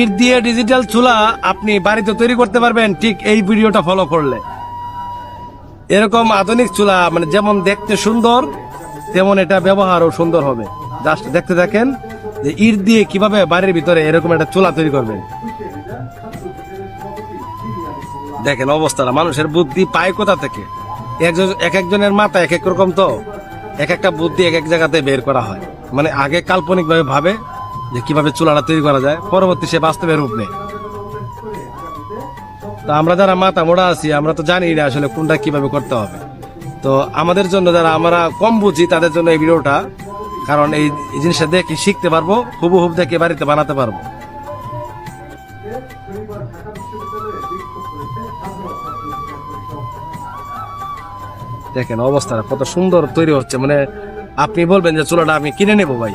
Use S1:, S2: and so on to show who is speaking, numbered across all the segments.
S1: ইট দিয়ে ডিজিটাল চুলা আপনি বাড়িতে তৈরি করতে পারবেন ঠিক এই ভিডিওটা ফলো করলে। এরকম আধুনিক চুলা মানে যেমন দেখতে সুন্দর, তেমন এটা ব্যবহারও সুন্দর হবে। জাস্ট দেখতে দেখেন যে ইট দিয়ে কীভাবে বাড়ির ভিতরে এরকম একটা চুলা তৈরি করবেন। দেখেন অবস্থাটা, মানুষের বুদ্ধি পায় কোথা থেকে? এক একজনের মাথা এক এক রকম তো। এক একটা বুদ্ধি এক এক জায়গাতে বের করা হয়। মানে আগে কাল্পনিক ভাবে ভাবে যে কীভাবে চুলাটা তৈরি করা যায়, পরবর্তী সে বাস্তবে রূপ নেয়। তো আমরা যারা মাথা মোড়া আছি, আমরা তো জানি না আসলে কোনটা কীভাবে করতে হবে। তো আমাদের জন্য যারা আমরা কম বুঝি, তাদের জন্য এই ভিডিওটা, কারণ এই জিনিসটা দেখে শিখতে পারব হুবু হুব দেখে বাড়িতে বানাতে পারব। দেখেন অবস্থাটা কত সুন্দর তৈরি হচ্ছে। মানে আপনি বলবেন যে চুলাটা আমি কিনে নেব ভাই।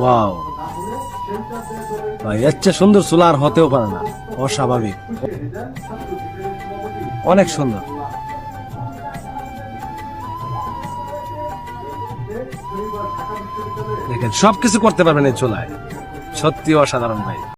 S1: ওয়াও। ভাই এর চেয়ে সুন্দর চুলা আর হতেও পারে না। অস্বাভাবিক। অনেক সুন্দর। দেখেন সবকিছু করতে পারবেন এই চুলায়। সত্যি অসাধারণ ভাই।